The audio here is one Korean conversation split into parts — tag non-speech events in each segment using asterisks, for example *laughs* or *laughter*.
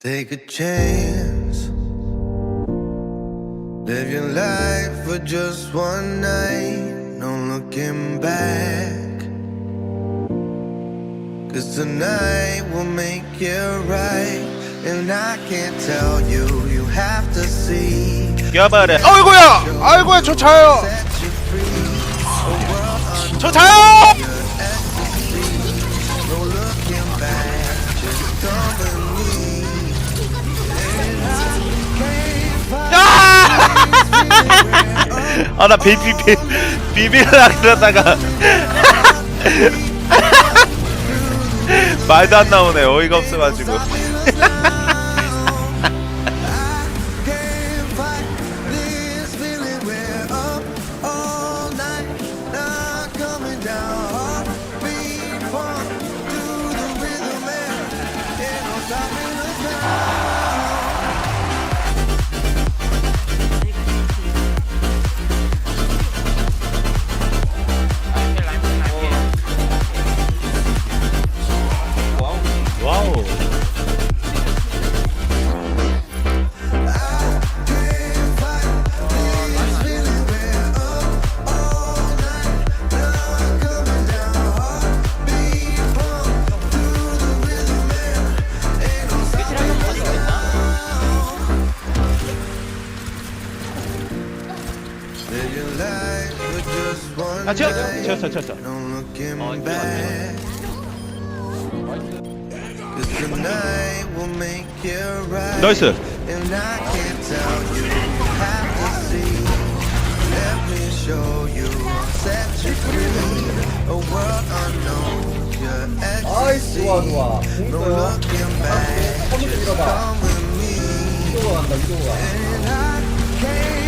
Take a chance. Live your life for just one night. No looking back. Cause tonight will make it right. And I can't tell you, you have to see. 뛰어버려 아이고야 아이고야 저 차요 Set you free. 저 차요 아 나 비비 비 비비라 그러다가. *laughs* 말도 안 나오네. 어이가 없어가지고 *laughs* can't tell you, you have to see. Let me show you, set you free. A world unknown, your 아이 ecstasy. 좋아 좋아 No 공있어요 looking back, 컴퓨터 just 밀어봐 come with me. 위도가 간다 위도가 And I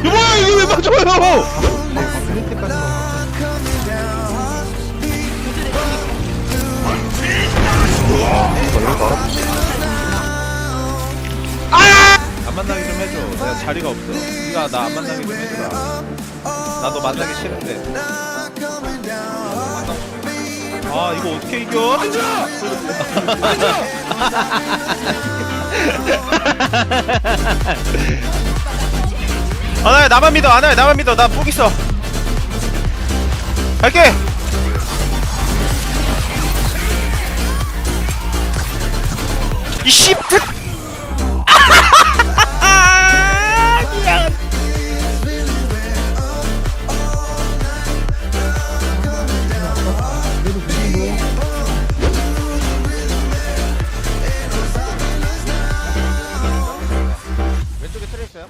이거 뭐야 이게 왜 맞춰요? 안 만나게 좀 해줘. 내가 자리가 없어. 네가 나 안 만나게 좀 해주라. 나도 만나기 싫은데. 아 이거 어떻게 이겨? 아 *laughs* *laughs* 나야 나만 믿어. 아나야 나만 믿어. 나폭 있어. 갈게. 이씨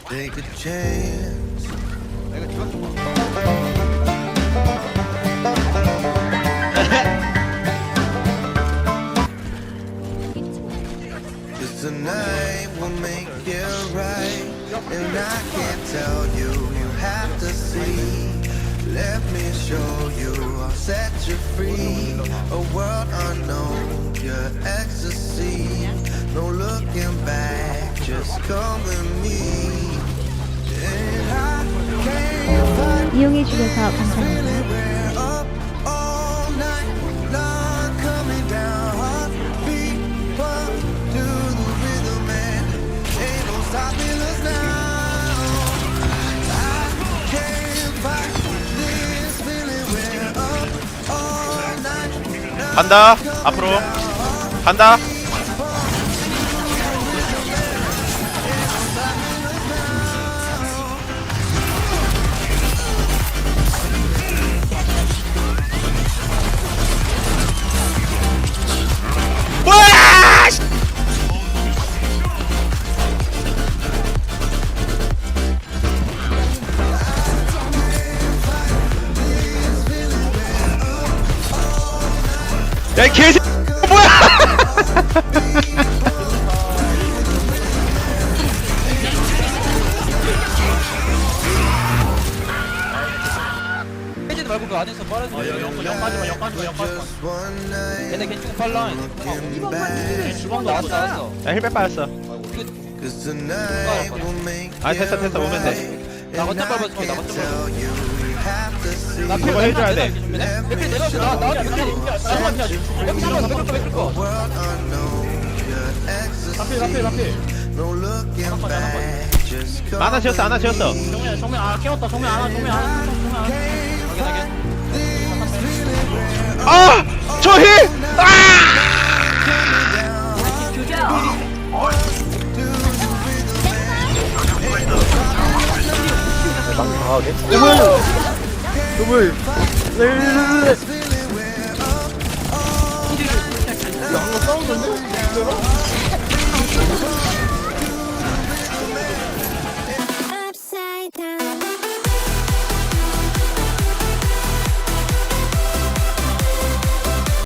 Take a chance. Cause tonight will make it right. And I can't tell you, you have to see. Let me show you, I'll set you free. A world unknown, your ecstasy. No looking back, just come with me. 이용해 주셔서 감사합니다. 간다 앞으로 간다 야 이 개새 뭐야 해지도 말고 그 안에서 빠르지 마. 영, 영 빠지마, 영 빠지마, 영 빠지마. 얘네. Looking back. 주방 나왔어, 나왔어. 야 힐백 빠졌어 make 아 됐어 됐어 오면 돼. 나 I 밟아줘, 나 tell you, you have to see. 나 그거 해줘야 돼. 맥클 내려왔어. 나, 나, 맥클. 나, 나, 나, 맥클 거, 맥클 거, 맥클 거. back, just go 하나 지었어 하나 지었어 정면 정면 아 깨웠다 정면 하나 정면 하나 정면 하나 확인 확인 아! 저희! 아! 뭐야? 레레레레. 야, 한거 싸운 건데? 진짜로?